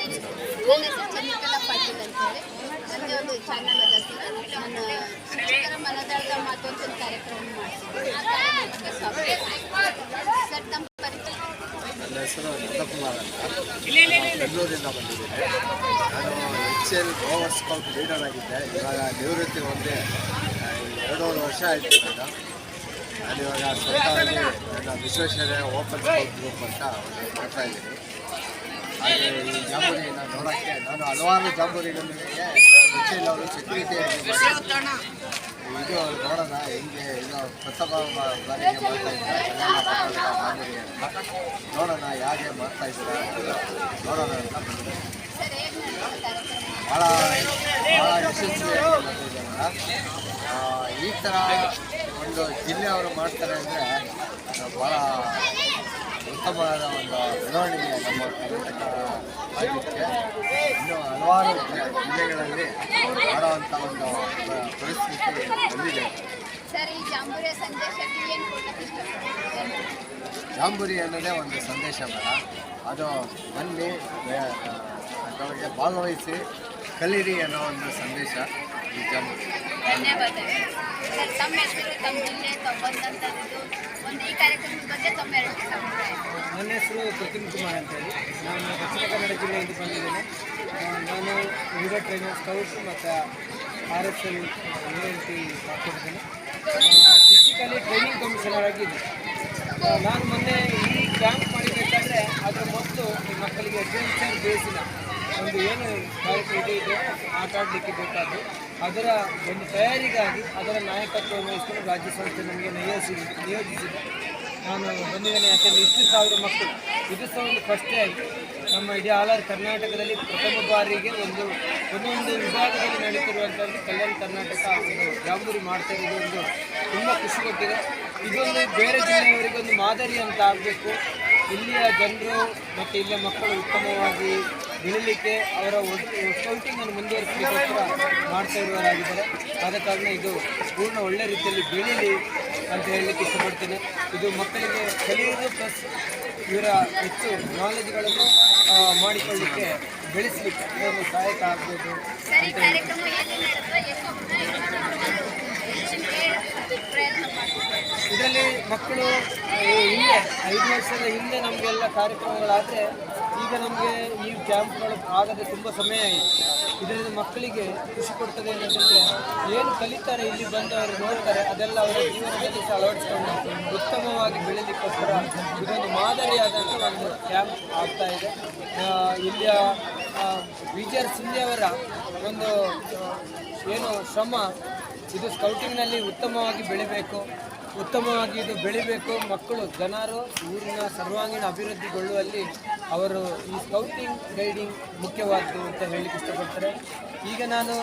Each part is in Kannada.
ನನ್ನ ಹೆಸರು ಚಂದ್ರಕಲಾ ಪಾಟೀಲ್ ಅಂತ ಹೇಳಿ ಒಂದು ಚಾನಲ್ ಅದ ಸರ್ ನಾನು ಶಿಕ್ಷಕರ ಮನದಾಳದ ಮಾತು ಅಂತ ಒಂದು ಕಾರ್ಯಕ್ರಮ ಮಾಡ್ತೀನಿ. ಆ ಕಾರ್ಯಕ್ರಮಕ್ಕೆ ಸ್ವಾಗತ ಸರ್ ತಮ್ಮ ಪರಿಚಯ. ನನ್ನ ಹೆಸರು ನಂದಕುಮಾರ್ ಅಂತ. ಬೆಂಗಳೂರಿಂದ ಬಂದಿದ್ದೀನಿ. ನಾನು H L rover scout leader ಆಗಿದ್ದೆ. ಇವಾಗ ನಿವೃತ್ತಿ ಒಂದೇ ಎರಡೂವರೆ ವರ್ಷ ಆಯಿತು ನಾನು ನಾನು ಇವಾಗ ಸ್ವಂತವಾಗಿ ನನ್ನ ವಿಶ್ವೇಶ್ವರಯ್ಯ ಓಪನ್ ಸ್ಕೌಟ್ ಗ್ರೂಪ್ ಅಂತ ಮಾಡ್ತಾ ಇದ್ದೀನಿ. ಹಾಗೆ ಈ ಜಾಂಬೂರಿನ ನೋಡೋಕ್ಕೆ ನಾನು ಹಲವಾರು ಜಾಂಬೂರಿಗಳಿಗೆ ಎಲ್ ಅವರು ಸೆಕ್ಯೂರಿಟಿ ಇದು ನೋಡೋಣ ಹೆಂಗೆ ಇದು ಪ್ರಥಮ ಬಾರಿಗೆ ಮಾಡ್ತಾ ಇದ್ದಾರೆ ನೋಡೋಣ ಹೇಗೆ ಮಾಡ್ತಾ ಇದ್ದಾರೆ ನೋಡೋಣ ಅಂತ ಭಾಳ ಭಾಳ ಯಶಸ್ವಿ ಈ ಥರ ಒಂದು ಜಿಲ್ಲೆಯವರು ಮಾಡ್ತಾರೆ ಅಂದರೆ ಭಾಳ ಉತ್ತಮವಾದ ಒಂದು ಬೆಳವಣಿಗೆ ನಮ್ಮ ಕರ್ನಾಟಕ ರಾಜ್ಯಕ್ಕೆ ಇನ್ನು ಹಲವಾರು ಜಿಲ್ಲೆಗಳಲ್ಲಿ ಮಾಡುವಂಥ ಒಂದು ಪರಿಸ್ಥಿತಿ ಬಂದಿದೆ. ಜಾಂಬುರಿ ಅನ್ನೋದೇ ಒಂದು ಸಂದೇಶ ಬರ ಅದು ಬನ್ನಿ ಅದರೊಳಗೆ ಭಾಗವಹಿಸಿ ಕಲೀರಿ ಅನ್ನೋ ಒಂದು ಸಂದೇಶ ಈ ಜಾಂಬೂರಿ. ಧನ್ಯವಾದಗಳು. ಸರ್ ತಮ್ಮ ಹೆಸರು ತಮ್ಮ ಜಿಲ್ಲೆ ತಾವು ಬಂದಂಥದ್ದು ಒಂದು ಈ ಕಾರ್ಯಕ್ರಮದ ಬಗ್ಗೆ ತಮ್ಮ ಎರಡು ಹೆಸರು ಪ್ರತಿಮ್ ಕುಮಾರ್ ಅಂತ ಹೇಳಿ. ನಾನು ದಕ್ಷಿಣ ಕನ್ನಡ ಜಿಲ್ಲೆಯಿಂದ ಬಂದಿದ್ದೇನೆ. ನಾನು ವಿವಿಧ ಟ್ರೈನರ್ ಸ್ಕೌಟ್ಸ್ ಮತ್ತು ಆರ್ ಎಸ್ ಎಲ್ ಯು ಮಾಡ್ಕೊಂಡಿದ್ದೇನೆ ಡಿಸ್ಟಿಕಲ್ಲಿ ಟ್ರೈನಿಂಗ್ ಕಮಿಷನರ್ ಆಗಿದೆ ನಾನು ಮೊನ್ನೆ ಈ ಕ್ಯಾಂಪ್ ಮಾಡಬೇಕಾದ್ರೆ ಅದರ ಮೊದಲು ಈ ಮಕ್ಕಳಿಗೆ ಅಡ್ವೆಂಚರ್ ಬೇಸಿನ ಒಂದು ಏನು ಕಾರ್ಯಕ್ರಮ ಇದು ಆಟ ಆಡಲಿಕ್ಕೆ ಅದರ ಒಂದು ತಯಾರಿಗಾಗಿ ಅದರ ನಾಯಕತ್ವವನ್ನು ವಹಿಸಿಕೊಂಡು ರಾಜ್ಯ ಸಂಸ್ಥೆ ನಮಗೆ ನಿಯೋಜಿಸಿ ನಿಯೋಜಿಸಿದೆ. ನಾನು ಬಂದಿದ್ದೇನೆ. ಯಾಕೆಂದರೆ ಇಷ್ಟು ಸಾವಿರ ಮಕ್ಕಳು. ಇದು ಸಹ ಒಂದು ಫಸ್ಟ್ ಆಗಿ ನಮ್ಮ ಇಡೀ ಆಲರ್ ಕರ್ನಾಟಕದಲ್ಲಿ ಪ್ರಥಮ ಬಾರಿಗೆ ಒಂದು ಒಂದೊಂದು ವಿಭಾಗದಲ್ಲಿ ನಡೀತಿರುವಂಥದ್ದು ಕಲ್ಯಾಣ ಕರ್ನಾಟಕ ಒಂದು ಜಾಂಬೂರಿ ಮಾಡ್ತಾ ಇರೋದು ಒಂದು ತುಂಬ ಖುಷಿ ಕೊಟ್ಟಿದೆ. ಇದೊಂದು ಬೇರೆ ಜಿಲ್ಲೆಯವರಿಗೆ ಒಂದು ಮಾದರಿ ಅಂತ ಆಗಬೇಕು. ಇಲ್ಲಿಯ ಜನರು ಮತ್ತು ಇಲ್ಲಿಯ ಮಕ್ಕಳು ಉತ್ತಮವಾಗಿ ಬೆಳೀಲಿಕ್ಕೆ ಅವರ ಸ್ಕೌಟಿಂಗನ್ನು ಮುಂದುವರಿಸಲಿಕ್ಕೋಸ್ಕರ ಮಾಡ್ತಾ ಇರುವವರಾಗಿದ್ದಾರೆ. ಆದ ಕಾರಣ ಇದು ಪೂರ್ಣ ಒಳ್ಳೆ ರೀತಿಯಲ್ಲಿ ಬೆಳೀಲಿ. ಅಂತ ಹೇಳಲಿಕ್ಕೆ ಇಷ್ಟಪಡ್ತೇನೆ. ಇದು ಮಕ್ಕಳಿಗೆ ಕಲಿಯೋದು ಪ್ಲಸ್ ಇವರ ಹೆಚ್ಚು ನಾಲೆಜ್ಗಳನ್ನು ಮಾಡಿಕೊಳ್ಳಲಿಕ್ಕೆ ಬೆಳೆಸಲಿಕ್ಕೆ ಇದೊಂದು ಸಹಾಯಕ ಆಗ್ಬೋದು ಇದರಲ್ಲಿ ಮಕ್ಕಳು ಹಿಂದೆ ಐದು ವರ್ಷದ ಹಿಂದೆ ನಮಗೆಲ್ಲ ಕಾರ್ಯಕ್ರಮಗಳಾದರೆ ಈಗ ನಮಗೆ ಈ ಕ್ಯಾಂಪ್ಗಳು ಆಗದೆ ತುಂಬ ಸಮಯ ಆಯಿತು. ಇದರಿಂದ ಮಕ್ಕಳಿಗೆ ಖುಷಿ ಕೊಡ್ತದೆ ಅಂತಂದರೆ ಏನು ಕಲಿತಾರೆ ಇಲ್ಲಿ ಬಂದು ಅವರು ನೋಡ್ತಾರೆ, ಅದೆಲ್ಲ ಅವರ ಜೀವನದಲ್ಲಿ ಸಹ ಅಳವಡಿಸ್ಕೊಂಡು ಉತ್ತಮವಾಗಿ ಬೆಳೆಯಲಿಕ್ಕೋಸ್ಕರ ಇದೊಂದು ಮಾದರಿಯಾದಂಥ ಒಂದು ಕ್ಯಾಂಪ್ ಆಗ್ತಾ ಇದೆ. ಇಲ್ಲಿಯ ವಿ ಜಿ ಆರ್ ಸಿಂಧೆಯವರ ಒಂದು ಏನು ಶ್ರಮ ಇದು ಸ್ಕೌಟಿಂಗ್ನಲ್ಲಿ ಉತ್ತಮವಾಗಿ ಬೆಳಿಬೇಕು. ಉತ್ತಮವಾಗಿ ಇದು ಬೆಳಿಬೇಕು. ಮಕ್ಕಳು, ಜನರು ಊರಿನ ಸರ್ವಾಂಗೀಣ ಅಭಿವೃದ್ಧಿಗೊಳ್ಳುವಲ್ಲಿ ಅವರು ಈ ಸ್ಕೌಟಿಂಗ್ ಗೈಡಿಂಗ್ ಮುಖ್ಯವಾದ್ದು ಅಂತ ಹೇಳಲಿಕ್ಕೆ ಇಷ್ಟಪಡ್ತಾರೆ. ಈಗ ನಾನು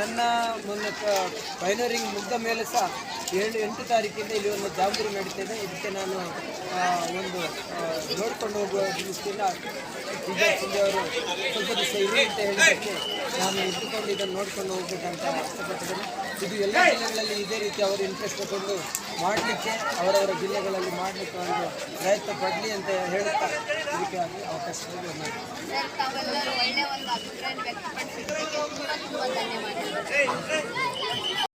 ನನ್ನ ಮೊನ್ನೆ ಪೈನರಿಂಗ್ ಮುಗ್ದ ಮೇಲೆ ಸಹ ಏಳು, ಎಂಟು ತಾರೀಕಿಂದ ಇಲ್ಲಿ ಒಂದು ಜಾಂಬೂರಿ ನಡೀತೇನೆ ಇದಕ್ಕೆ ನಾನು ಒಂದು ನೋಡ್ಕೊಂಡು ಹೋಗುವ ದೃಷ್ಟಿಯಿಂದ ಅವರು ಸ್ವಲ್ಪ ದಿವಸ ಇದೆ ಅಂತ ಹೇಳಿದ್ದಕ್ಕೆ ನಾನು ಇದ್ದುಕೊಂಡು ಇದನ್ನು ನೋಡ್ಕೊಂಡು ಹೋಗ್ಬೇಕಂತ ಇಷ್ಟಪಟ್ಟಿದ್ದೇನೆ. ಇದು ಎಲ್ಲ ಜಿಲ್ಲೆಗಳಲ್ಲಿ ಇದೇ ರೀತಿ ಅವರು ಇಂಟ್ರೆಸ್ಟ್ ತಗೊಂಡು ಮಾಡಲಿಕ್ಕೆ ಅವರವರ ಜಿಲ್ಲೆಗಳಲ್ಲಿ ಮಾಡಲಿಕ್ಕೆ ಒಂದು ಪ್ರಯತ್ನ ಪಡಲಿ ಅಂತ ಹೇಳುತ್ತಾ ಇದಕ್ಕೆ ಅವಕಾಶ ಧನ್ಯವಾದ ಸರ್ ತಾವೆಲ್ಲರೂ ಒಳ್ಳೆಯ ಒಂದು ಅಭಿಪ್ರಾಯ ವ್ಯಕ್ತಪಡಿಸಿದ್ದಕ್ಕೆ ತುಂಬ ತುಂಬ ಧನ್ಯವಾದಗಳು